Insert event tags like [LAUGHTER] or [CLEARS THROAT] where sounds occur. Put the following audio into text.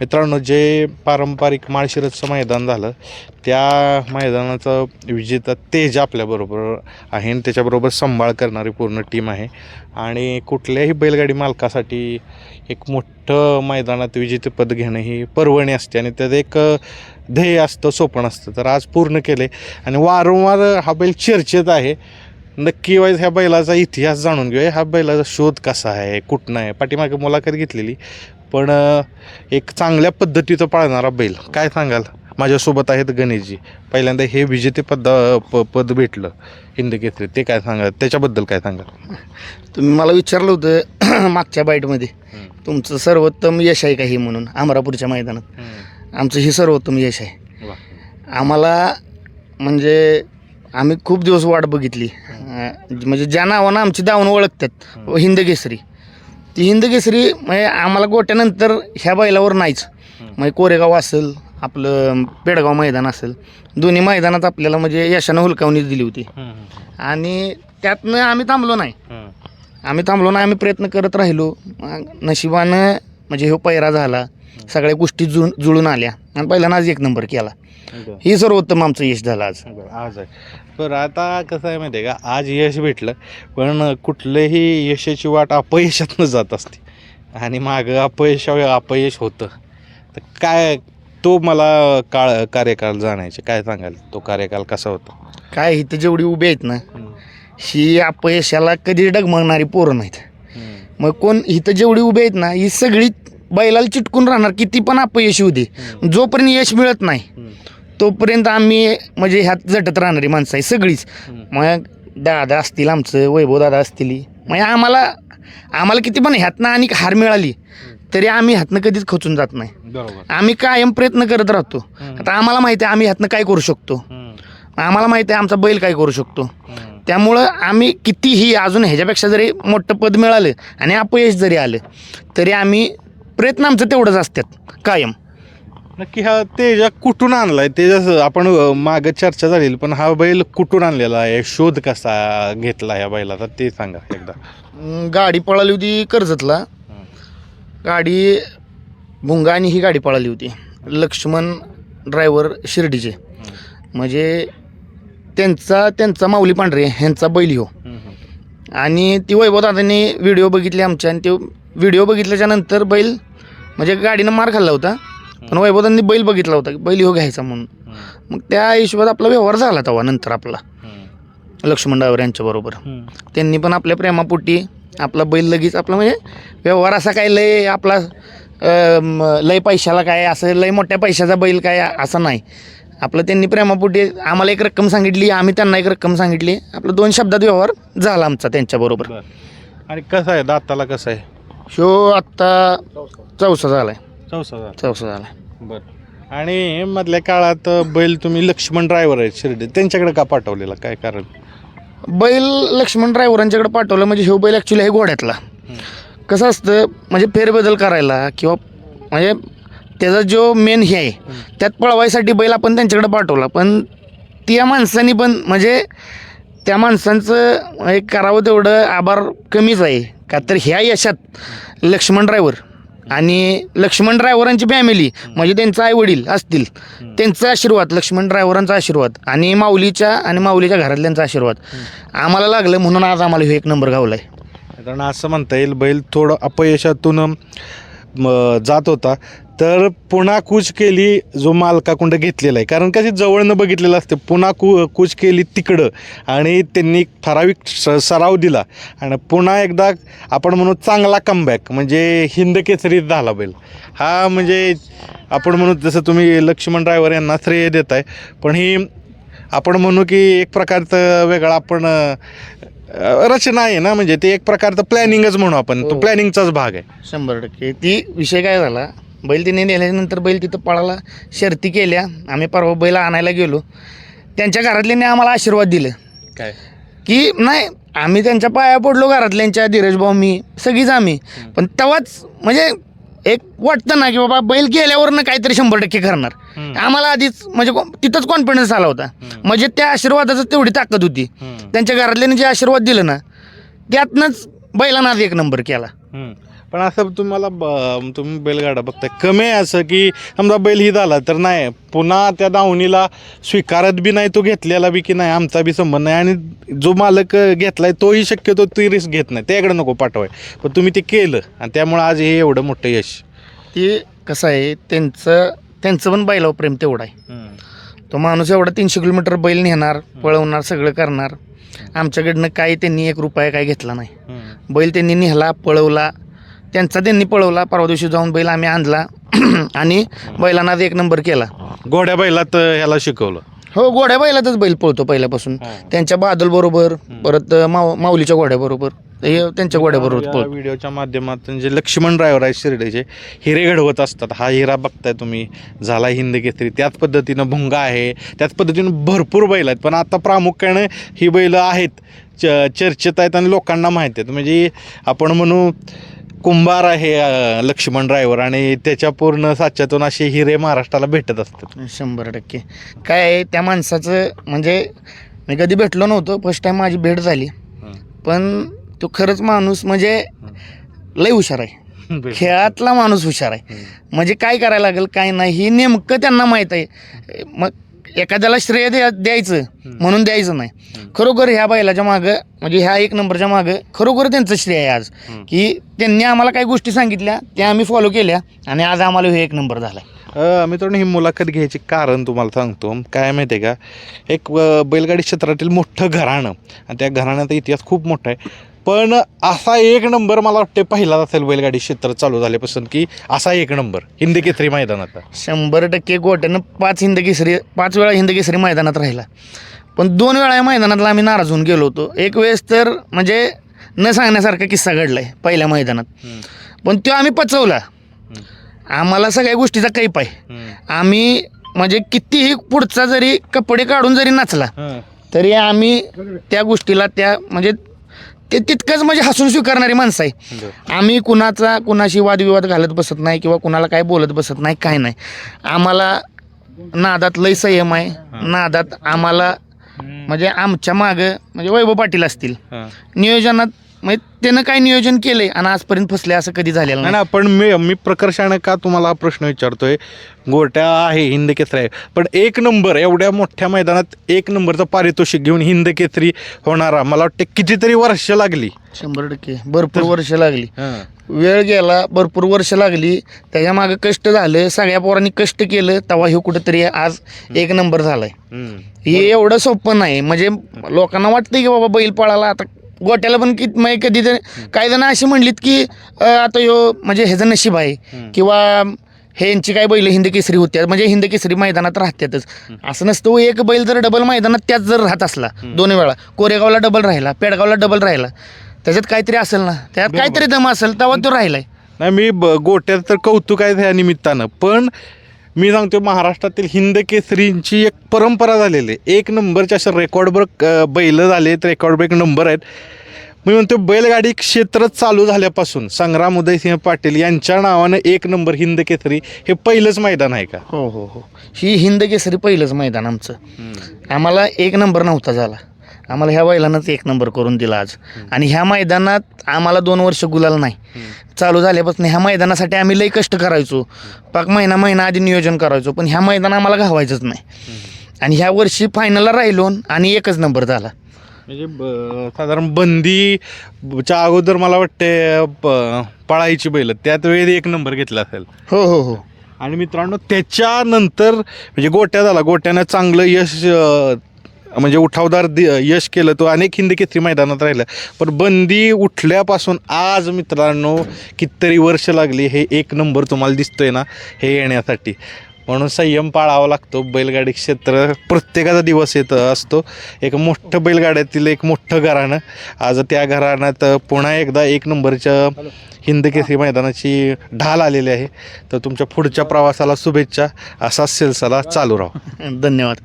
मित्रांनो जे पारंपरिक माळशिरसचं मैदान झालं त्या मैदानाचा विजेता तेज आपल्याबरोबर आहे आणि त्याच्याबरोबर सांभाळ करणारी पूर्ण टीम आहे. आणि कुठल्याही बैलगाडी मालकासाठी एक मोठं मैदानात विजेतेपद घेणं ही पर्वणी असते आणि त्यात एक ध्येय असतं सोपण असतं तर आज पूर्ण केले आणि वारंवार हा बैल चर्चेत आहे. नक्की वाईज ह्या बैलाचा इतिहास जाणून घेऊया. हा बैलाचा शोध कसा आहे कुठनं आहे? पाठीमागे मुलाखत घेतलेली. पण एक चांगल्या पद्धतीचं पाळणारा बैल. काय सांगाल? माझ्यासोबत आहेत गणेशजी. पहिल्यांदा हे विजेते पद प पद भेटलं. हिंद केसरी. ते काय सांगाल? त्याच्याबद्दल काय सांगाल? तुम्ही मला विचारलं होतं [CLEARS THROAT] मागच्या बाईटमध्ये. तुमचं सर्वोत्तम यश आहे का हे म्हणून? अमरापूरच्या मैदानात. आमचं हे सर्वोत्तम यश आहे. आम्हाला म्हणजे आम्ही खूप दिवस वाट बघितली. म्हणजे ज्या नावानं आमची दावणं ओळखतात हम्म. ती हिंद केसरी म्हणजे आम्हाला गोट्यानंतर ह्या बैलावर नाहीच. म्हणजे कोरेगाव असेल आपलं पेडगाव मैदान असेल दोन्ही मैदानात आपल्याला म्हणजे यशानं हुलकावणी दिली होती. आणि त्यातनं आम्ही थांबलो नाही. आम्ही थांबलो नाही आम्ही प्रयत्न करत राहिलो. नशिबानं म्हणजे ह्यो पैरा झाला. सगळ्या गोष्टी जुळ जुळून आल्या. आणि पहिल्यानं आज एक नंबर केला. ही सर्वोत्तम आमचं यश झालं आज. बरं आता कसं आहे माहिती आहे का? आज यश भेटलं पण कुठलंही यशाची वाट अपयशातनं जात असते. आणि मागं अपयश अपयश होतं. तर काय तो मला काळ कार्यकाल जाणायचे. काय सांगाल? तो कार्यकाल कसा होता? काय इथं जेवढी उभी आहेत ना ही अपयशाला कधी डगमगणारी पोरं नाहीत. मग कोण इथं जेवढी उभी आहेत ना ही सगळी बैलाला चिटकून राहणार किती पण अपयश येऊ दे. जोपर्यंत यश मिळत नाही तोपर्यंत आम्ही म्हणजे ह्यात झटत राहणारी माणसं आहे सगळीच. मग दादा असतील आमचं वैभव दादा असतील. म्हणजे आम्हाला आम्हाला किती पण ह्यातनं आणि हार मिळाली तरी आम्ही ह्यातनं कधीच खचून जात नाही. आम्ही कायम प्रयत्न करत राहतो. आता आम्हाला माहिती आहे आम्ही ह्यातनं काय करू शकतो. आम्हाला माहिती आहे आमचा बैल काय करू शकतो. त्यामुळं आम्ही कितीही अजून ह्याच्यापेक्षा जरी मोठं पद मिळालं आणि अपयश जरी आलं तरी आम्ही प्रयत्न आमचं तेवढंच असतात कायम. नक्की हा तेजा कुठून आणलाय? तेजस आपण मागं चर्चा झालेली पण हा बैल कुठून आणलेला आहे? शोध कसा घेतला या बैलाचा ते सांगा एकदा. गाडी पळाली होती कर्जतला. गाडी भुंगा आणि ही गाडी पळाली होती. लक्ष्मण ड्रायव्हर शिर्डीचे. म्हणजे त्यांचा त्यांचा माऊली पांढरे ह्यांचा बैल हो आणि ती वैभव दादांनी व्हिडिओ बघितले आमच्या आणि ते व्हिडिओ बघितल्याच्या नंतर बैल म्हणजे गाडीनं मार खाल्ला होता. पण वैभवदांनी बैल बघितला होता की बैल ह्यो घ्यायचा म्हणून. मग त्या हिशोबात आपला व्यवहार झाला तेव्हा नंतर आपला. लक्ष्मण ड्रायव्हर यांच्याबरोबर त्यांनी पण आपल्या प्रेमापोटी आपला बैल लगेच आपला म्हणजे व्यवहार असा काय लय आपला लय पैशाला काय असं लय मोठ्या पैशाचा बैल काय असं नाही. आपलं त्यांनी प्रेमापोटी आम्हाला एक रक्कम सांगितली आम्ही त्यांना एक रक्कम सांगितली. आपलं दोन शब्दात व्यवहार झाला आमचा त्यांच्याबरोबर बर. आणि कसं आहे? दाताला कसं आहे? ह्यो आत्ता चौसा झाला आहे चौसा चौसा झाला. बर. आणि मधल्या काळात बैल तुम्ही लक्ष्मण ड्रायव्हर आहेत शिर्डी त्यांच्याकडे का पाठवलेला? काय कारण? बैल लक्ष्मण ड्रायव्हरांच्याकडे पाठवलं म्हणजे ह्यो बैल ॲक्च्युली आहे घोड्यातला. कसं असतं म्हणजे फेरबदल करायला किंवा म्हणजे त्याचा जो मेन हे आहे त्यात पळवायसाठी बैल आपण त्यांच्याकडे पाठवला. पण त्या माणसांनी पण म्हणजे त्या माणसांचं एक करावं तेवढं आभार कमीच आहे. का तर ह्या यशात लक्ष्मण ड्रायव्हर आणि लक्ष्मण ड्रायव्हरांची फॅमिली म्हणजे त्यांचं आई वडील असतील त्यांचा आशीर्वाद लक्ष्मण ड्रायव्हरांचा आशीर्वाद आणि माऊलीच्या आणि माऊलीच्या घरातल्यांचा आशीर्वाद. आम्हाला लागलं म्हणून आज आम्हाला ह्यो एक नंबर गावला आहे कारण असं म्हणता येईल बैल थोडं अपयशातून जात होता. तर पुन्हा कूच केली जो मालकाकुंड घेतलेला आहे. कारण कशी जवळनं बघितलेलं असते पुन्हा कू कूच केली तिकडं आणि त्यांनी ठराविक स- सराव दिला. आणि पुन्हा एकदा आपण म्हणू चांगला कमबॅक म्हणजे हिंद केसरीत झाला बैल. हा म्हणजे आपण म्हणू जसं तुम्ही लक्ष्मण ड्रायव्हर यांना श्रेय देत आहे पण ही आपण म्हणू की एक प्रकारचं वेगळा आपण रचना आहे ना म्हणजे ते एक प्रकारचं प्लॅनिंगच म्हणू आपण. तो हो. प्लॅनिंगचाच भाग आहे. शंभर टक्के. ती विषय काय झाला? बैल तिने नेल्यानंतर बैल तिथं पळाला शर्ती केल्या आम्ही परवा बैल आणायला गेलो. त्यांच्या घरातल्यांनी आम्हाला आशीर्वाद दिलं. काय? की नाही आम्ही त्यांच्या पाया पडलो घरातल्यांच्या धीरज भाऊ मी सगळीच आम्ही. पण तेव्हाच म्हणजे एक वाटतं ना की बाबा बैल गेल्यावरनं काहीतरी शंभर टक्के करणार. आम्हाला आधीच म्हणजे तिथंच कॉन्फिडन्स आला होता. म्हणजे त्या आशीर्वादाचं तेवढी ताकद होती. त्यांच्या घरातल्यांनी जे आशीर्वाद दिलं ना त्यातनंच बैलानं एक नंबर केला. पण असं तुम्हाला ब- तुम्ही बैलगाडा बघताय. कमी आहे असं की समजा बैल ही झाला तर नाही. पुन्हा त्या दावणीला स्वीकारत बी नाही तो घेतलेला बी की नाही आमचा बी संबंध नाही. आणि जो मालक घेतलाय तोही शक्यतो ती रिस्क घेत नाही. त्याकडे नको पाठवाय. पण तुम्ही ते केलं आणि त्यामुळे आज हे एवढं मोठं यश. ते कसं आहे त्यांचं त्यांचं पण बैलावर प्रेम तेवढं आहे. तो माणूस एवढा तीनशे किलोमीटर बैल नेणार पळवणार सगळं करणार. आमच्याकडनं काही त्यांनी एक रुपया काय घेतला नाही. बैल त्यांनी नेहला पळवला त्यांचा त्यांनी पळवला परवा दिवशी जाऊन बैल आम्ही आणला. [CLEARS THROAT] आणि बैलांना एक नंबर केला. घोड्या बैलात ह्याला शिकवलं. हो घोड्या बैलातच बैल पळतो पहिल्यापासून. त्यांच्या बादल बरोबर परत माव माऊलीच्या घोड्याबरोबर हे त्यांच्या घोड्याबरोबर पळतो. व्हिडिओच्या माध्यमातून जे लक्ष्मण ड्रायव्हर आहे शिर्डीचे हिरे घडवत असतात. हा हिरा बघताय तुम्ही. झाला हिंद केसरी. त्याच पद्धतीनं भुंगा आहे. त्याच पद्धतीनं भरपूर बैल आहेत. पण आता प्रामुख्याने ही बैल आहेत. च चर्चेत आहेत आणि लोकांना माहीत आहेत. म्हणजे आपण म्हणू कुंभार आहे अं, लक्ष्मण ड्रायव्हर आणि त्याच्या पूर्ण साच्यातून असे हिरे महाराष्ट्राला भेटत असतात. शंभर टक्के. काय आहे त्या माणसाचं म्हणजे मी कधी भेटलो नव्हतो फर्स्ट टाईम माझी भेट झाली. पण तो खरंच माणूस म्हणजे लय हुशार आहे. [LAUGHS] खेळातला माणूस हुशार आहे. म्हणजे काय करायला लागेल काय नाही हे नेमकं त्यांना माहीत आहे. मग एखाद्याला श्रेय द्या द्यायचं म्हणून द्यायचं नाही. खरोखर ह्या बैलाच्या मागं म्हणजे ह्या एक नंबरच्या मागं खरोखर त्यांचं श्रेय आहे आज. की त्यांनी आम्हाला काही गोष्टी सांगितल्या त्या आम्ही फॉलो केल्या आणि आज आम्हाला हे एक नंबर झाला मित्रांनो ही मुलाखत घ्यायची कारण तुम्हाला सांगतो. काय माहिती आहे का? एक बैलगाडी क्षेत्रातील मोठं घराणं. आणि त्या घराण्याचा इतिहास खूप मोठा आहे. पण असा एक नंबर मला वाटते पहिलाच असेल बैलगाडी क्षेत्र चालू झाल्यापासून की असा एक नंबर हिंद केसरी मैदानात. शंभर टक्के गोट्यानं पाच हिंद केसरी पाच वेळा हिंद केसरी मैदानात राहिला. पण दोन वेळा या मैदानातला आम्ही नाराज होऊन गेलो होतो. एक वेळेस तर म्हणजे न सांगण्यासारखा किस्सा घडला आहे पहिल्या मैदानात. पण तो आम्ही पचवला. आम्हाला सगळ्या गोष्टीचा कैप आहे. आम्ही म्हणजे कितीही पुढचा जरी कपडे काढून जरी नाचला तरी आम्ही त्या गोष्टीला त्या म्हणजे ते तितकंच म्हणजे हसून स्वीकारणारी माणसं आहे. आम्ही कुणाचा कुणाशी वादविवाद घालत बसत नाही किंवा कुणाला काय बोलत बसत नाही काय नाही. आम्हाला नादात लय संयम आहे. नादात आम्हाला म्हणजे आमच्या मागं म्हणजे वैभव पाटील असतील. नियोजनात म्हणजे त्यानं काय नियोजन केलंय? आणि आजपर्यंत फसले असं कधी झालेलं नाही ना पण मी मी प्रकर्षाने का तुम्हाला हा प्रश्न विचारतोय? गोट्या आहे हिंद केसरी आहे. पण एक नंबर एवढ्या मोठ्या मैदानात एक नंबरचं पारितोषिक घेऊन हिंद केसरी होणारा मला वाटते कितीतरी वर्ष लागली. शंभर टक्के. भरपूर वर्ष लागली. वेळ गेला भरपूर वर्ष लागली. त्याच्या मागं कष्ट झालं सगळ्या पोरांनी कष्ट केलं तेव्हा हे कुठंतरी आज एक नंबर झालाय. हे एवढं सोपं नाही. म्हणजे लोकांना वाटतं की बाबा बैल पळाला आता गोट्याला पण की म्हणजे कधी तर काही जण अशी म्हणलीत की अं, आता ह्यो म्हणजे ह्याचं नशीब आहे. किंवा हे यांची काय बैल हिंद केसरी होत्या म्हणजे हिंद केसरी मैदानात राहत्यातच. असं नसतं हो, एक बैल जर डबल मैदानात त्याच जर राहत असला दोन वेळा. कोरेगावला डबल राहिला पेडगावला डबल राहिला. त्याच्यात काहीतरी असेल ना. त्यात काहीतरी दम असेल तेव्हा तो राहिलाय. नाही मी ब गोट्यात तर कौतुक आहे त्या निमित्तानं. पण मी सांगतो महाराष्ट्रातील हिंद केसरींची एक परंपरा झालेली आहे. एक नंबरचे असे रेकॉर्डवर बैल झाले आहेत रेकॉर्डवर एक नंबर आहेत. मी म्हणतो बैलगाडी क्षेत्र चालू झाल्यापासून संग्राम उदयसिंह पाटील यांच्या नावानं एक नंबर हिंद केसरी हे पहिलंच मैदान आहे का? हो हो हो. ही हिंद केसरी पहिलंच मैदान आमचं. आम्हाला एक नंबर नव्हता झाला. आम्हाला ह्या बैलानंच एक नंबर करून दिला आज. आणि ह्या मैदानात आम्हाला दोन वर्ष गुलाल नाही. चालू झाल्यापासून ह्या मैदानासाठी आम्ही लई कष्ट करायचो. पाक महिना महिना आधी नियोजन करायचो पण ह्या मैदान आम्हाला घावायचंच नाही. आणि ह्या वर्षी फायनलला राहिलो आणि एकच नंबर झाला. म्हणजे ब- साधारण बंदीच्या अगोदर मला वाटते प- पळायची बैल त्यात वेळी एक नंबर घेतला असेल. हो हो हो. आणि मित्रांनो त्याच्यानंतर म्हणजे गोट्या झाला गोट्यानं चांगलं यश अं, म्हणजे उठावदार दि यश केलं तो अनेक हिंदी केसरी मैदानात राहिलं. पण बंदी उठल्यापासून आज मित्रांनो कितीतरी वर्ष लागली हे एक नंबर तुम्हाला दिसतोय ना हे येण्यासाठी. म्हणून संयम पाळावा लागतो. बैलगाडी क्षेत्र प्रत्येकाचा दिवस येत असतो. एक मोठं बैलगाड्यातील एक मोठं घराणं. आज त्या घराण्यात पुन्हा एकदा एक नंबरच्या हिंद केसरी मैदानाची ढाल आलेली आहे. तर तुमच्या पुढच्या प्रवासाला शुभेच्छा. असाच सिलसिला चालू राहा. धन्यवाद.